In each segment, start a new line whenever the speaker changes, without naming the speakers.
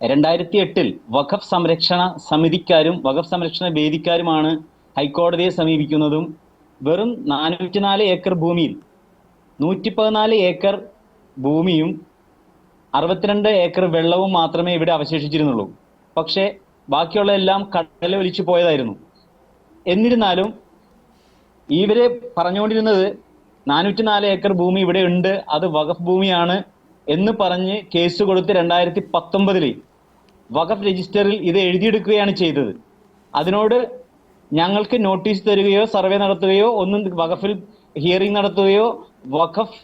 രണ്ടായിരത്തി എട്ടിൽ വഖഫ് സംരക്ഷണ സമിതിക്കാരും വഖഫ് സംരക്ഷണ വേദിക്കാരുമാണ് ഹൈക്കോടതിയെ സമീപിക്കുന്നതും വെറും നാനൂറ്റിനാല് ഏക്കർ ഭൂമിയിൽ നൂറ്റി പതിനാല് ഏക്കർ ഭൂമിയും അറുപത്തിരണ്ട് ഏക്കർ വെള്ളവും മാത്രമേ ഇവിടെ അവശേഷിച്ചിരുന്നുള്ളൂ. പക്ഷേ ബാക്കിയുള്ള എല്ലാം കടല ഒലിച്ചു പോയതായിരുന്നു. എന്നിരുന്നാലും ഇവരെ പറഞ്ഞുകൊണ്ടിരുന്നത് നാനൂറ്റി നാല് ഏക്കർ ഭൂമി ഇവിടെ ഉണ്ട് അത് വഖഫ് ഭൂമിയാണ് എന്ന് പറഞ്ഞ് കേസ് കൊടുത്ത് രണ്ടായിരത്തി പത്തൊമ്പതിൽ വഖഫ് രജിസ്റ്ററിൽ ഇത് എഴുതിയെടുക്കുകയാണ് ചെയ്തത്. അതിനോട് ഞങ്ങൾക്ക് നോട്ടീസ് തരികയോ സർവേ നടത്തുകയോ ഒന്നും വഖഫിൽ ഹിയറിംഗ് നടത്തുകയോ വഖഫ്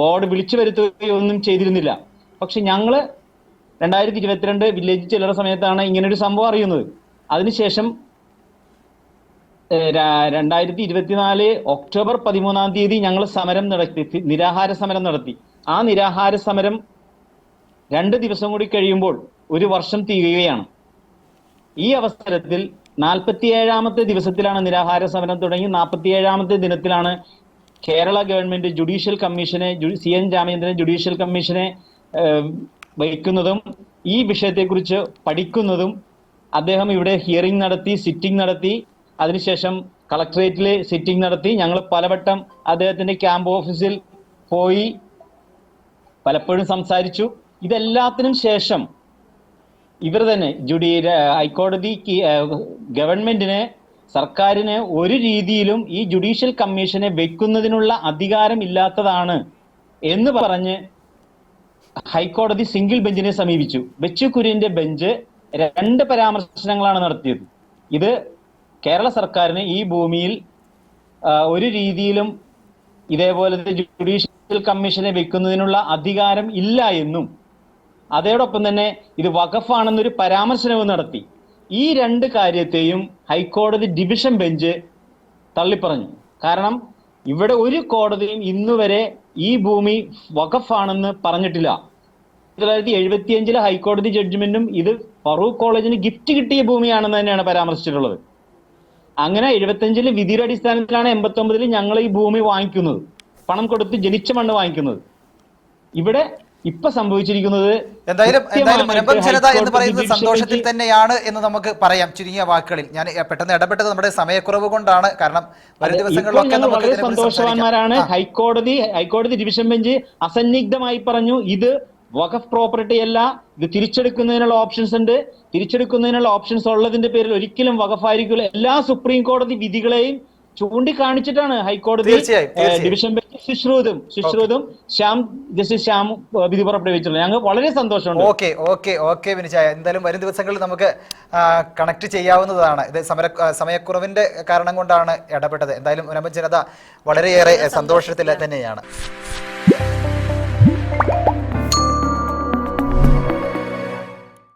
ബോർഡ് വിളിച്ചു വരുത്തുകയോ ഒന്നും ചെയ്തിരുന്നില്ല. പക്ഷെ ഞങ്ങൾ രണ്ടായിരത്തി ഇരുപത്തിരണ്ട് വില്ലേജ് ചില്ലറ സമയത്താണ് ഇങ്ങനൊരു സംഭവം അറിയുന്നത്. അതിനുശേഷം രണ്ടായിരത്തി ഇരുപത്തിനാല് ഒക്ടോബർ പതിമൂന്നാം തീയതി ഞങ്ങൾ സമരം നടത്തി നിരാഹാര സമരം നടത്തി. ആ നിരാഹാര സമരം രണ്ട് ദിവസം കൂടി കഴിയുമ്പോൾ ഒരു വർഷം തീരുകയാണ് ഈ അവസരത്തിൽ നാൽപ്പത്തിയേഴാമത്തെ ദിവസത്തിലാണ് നിരാഹാര സമരം തുടങ്ങി. നാൽപ്പത്തിയേഴാമത്തെ ദിനത്തിലാണ് കേരള ഗവൺമെന്റ് ജുഡീഷ്യൽ കമ്മീഷനെ സി എൻ രാമചന്ദ്രൻ ജുഡീഷ്യൽ കമ്മീഷനെ വഹിക്കുന്നതും ഈ വിഷയത്തെക്കുറിച്ച് പഠിക്കുന്നതും അദ്ദേഹം ഇവിടെ ഹിയറിംഗ് നടത്തി സിറ്റിംഗ് നടത്തി. അതിനുശേഷം കളക്ടറേറ്റിൽ സിറ്റിംഗ് നടത്തി. ഞങ്ങൾ പലവട്ടം അദ്ദേഹത്തിന്റെ ക്യാമ്പ് ഓഫീസിൽ പോയി പലപ്പോഴും സംസാരിച്ചു. ഇതെല്ലാത്തിനും ശേഷം ഇവർ തന്നെ ജുഡി ഹൈക്കോടതിക്ക് ഗവൺമെന്റിനെ സർക്കാരിന് ഒരു രീതിയിലും ഈ ജുഡീഷ്യൽ കമ്മീഷനെ വെക്കുന്നതിനുള്ള അധികാരം ഇല്ലാത്തതാണ് എന്ന് പറഞ്ഞ് ഹൈക്കോടതി സിംഗിൾ ബെഞ്ചിനെ സമീപിച്ചു. ബെച്ചു കുര്യന്റെ ബെഞ്ച് രണ്ട് പരാമർശനങ്ങളാണ് നടത്തിയത്. ഇത് കേരള സർക്കാരിന് ഈ ഭൂമിയിൽ ഒരു രീതിയിലും ഇതേപോലത്തെ ജുഡീഷ്യൽ കമ്മീഷനെ വെക്കുന്നതിനുള്ള അധികാരം ഇല്ല എന്നും അതോടൊപ്പം തന്നെ ഇത് വഖഫാണെന്നൊരു പരാമർശനവും നടത്തി. ഈ രണ്ട് കാര്യത്തെയും ഹൈക്കോടതി ഡിവിഷൻ ബെഞ്ച് തള്ളിപ്പറഞ്ഞു. കാരണം ഇവിടെ ഒരു കോടതിയും ഇന്നുവരെ ഈ ഭൂമി വഖഫാണെന്ന് പറഞ്ഞിട്ടില്ല. തൊള്ളായിരത്തി എഴുപത്തിയഞ്ചിലെ ഹൈക്കോടതി ജഡ്ജ്മെന്റും ഇത് ഫറൂഖ് കോളേജിന് ഗിഫ്റ്റ് കിട്ടിയ ഭൂമിയാണെന്ന് തന്നെയാണ് പരാമർശിച്ചിട്ടുള്ളത്. അങ്ങനെ എഴുപത്തിയഞ്ചിലെ വിധിയുടെ അടിസ്ഥാനത്തിലാണ് എൺപത്തി ഒമ്പതിൽ ഞങ്ങൾ ഈ ഭൂമി വാങ്ങിക്കുന്നത്. പണം കൊടുത്ത് ജനിച്ച മണ്ണ് വാങ്ങിക്കുന്നത്. ഇവിടെ ഇപ്പൊ സംഭവിച്ചിരിക്കുന്നത്
എന്തായാലും എന്തായാലും
കൃത്യമായിട്ട്
മുനമ്പം ജനത എന്ന് പറയുന്നത് സന്തോഷത്തിൽ തന്നെയാണ് എന്ന് നമുക്ക് പറയാം. ചുരുങ്ങിയ വാക്കുകളിൽ. ഞാൻ പെട്ടെന്ന് ഇടപെട്ടത് നമ്മുടെ സമയക്കുറവ് കൊണ്ടാണ്. കാരണം വരും ദിവസങ്ങളിലൊക്കെ
വളരെ സന്തോഷവാന്മാരാണ്. ഹൈക്കോടതി ഹൈക്കോടതി ഡിവിഷൻ ബെഞ്ച് അസന്നിഗ്ധമായി പറഞ്ഞു ഇത് വഖഫ് പ്രോപ്പർട്ടി അല്ല ഇത് തിരിച്ചെടുക്കുന്നതിനുള്ള ഓപ്ഷൻസ് ഉണ്ട്. തിരിച്ചെടുക്കുന്നതിനുള്ള ഓപ്ഷൻസ് ഉള്ളതിന്റെ പേരിൽ ഒരിക്കലും വഖഫായിരിക്കില്ല. എല്ലാ സുപ്രീം കോടതി വിധികളെയും ചൂണ്ടിക്കാണിച്ചിട്ടാണ് ഹൈക്കോടതി. ഡിവിഷൻ ബെഞ്ച് ശുശ്രൂതും ശുശ്രൂതും ശ്യാം ജസ്റ്റിസ് ശ്യാം വിധി പുറപ്പെടുവിച്ചിട്ടുള്ളത് ഞങ്ങൾ വളരെ സന്തോഷമുണ്ട്.
ഓക്കെ ഓക്കെ ഓക്കെ വിനിച്ചായ എന്തായാലും വരും ദിവസങ്ങളിൽ നമുക്ക് കണക്ട് ചെയ്യാവുന്നതാണ്. ഇത് സമര സമയക്കുറവിന്റെ കാരണം കൊണ്ടാണ് ഇടപെട്ടത്. എന്തായാലും ഉനമ്പ ജനത വളരെയേറെ സന്തോഷത്തിൽ തന്നെയാണ്.